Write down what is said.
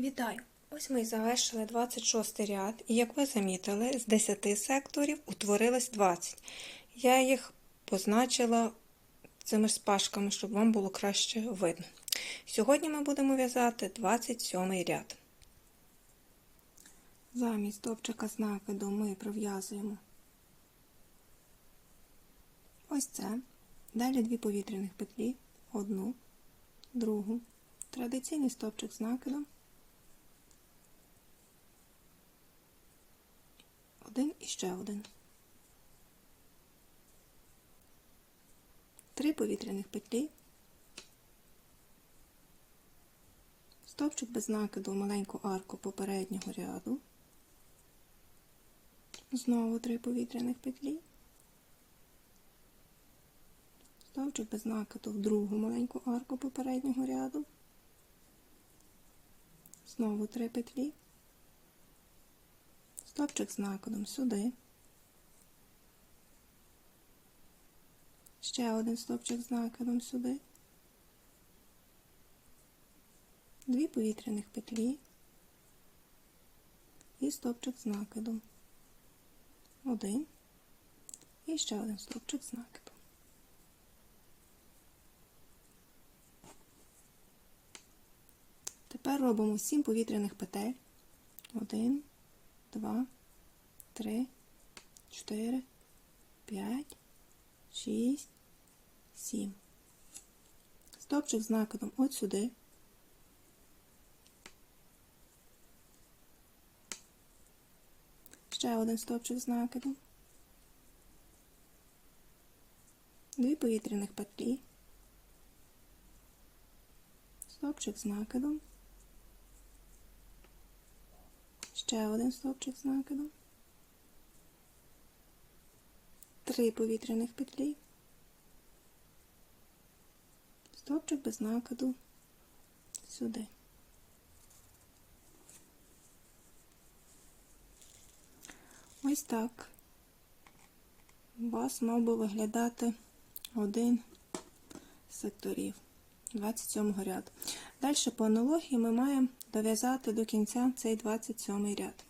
Вітаю! Ось ми і завершили 26 ряд, і як ви замітили, з 10 секторів утворилось 20. Я їх позначила цими шпажками, щоб вам було краще видно. Сьогодні ми будемо в'язати 27 ряд. Замість стовпчика з накиду ми пров'язуємо ось це. Далі дві повітряних петлі, одну, другу, традиційний стовпчик з накидом. Один і ще один. Три повітряних петлі. Стовпчик без накиду в маленьку арку попереднього ряду. Знову три повітряних петлі. Стовпчик без накиду в другу маленьку арку попереднього ряду. Знову три петлі. Стопчик з накидом сюди. Ще один стопчик з накидом сюди. Дві повітряних петлі і стопчик з накидом. Один і ще один стопчик з накидом. Тепер робимо 7 повітряних петель. Один, два, три, чотири, п'ять, шість, сім. Стопчик з накидом от сюди. Ще один стопчик з накидом. Дві повітряних петлі. Стопчик з накидом. Ще один стовпчик з накидом. Три повітряних петлі. Стовпчик без накиду сюди. Ось так. У вас мав би виглядати один з секторів 27 ряду. Далі по аналогії ми маємо дов'язати до кінця цей 27 ряд.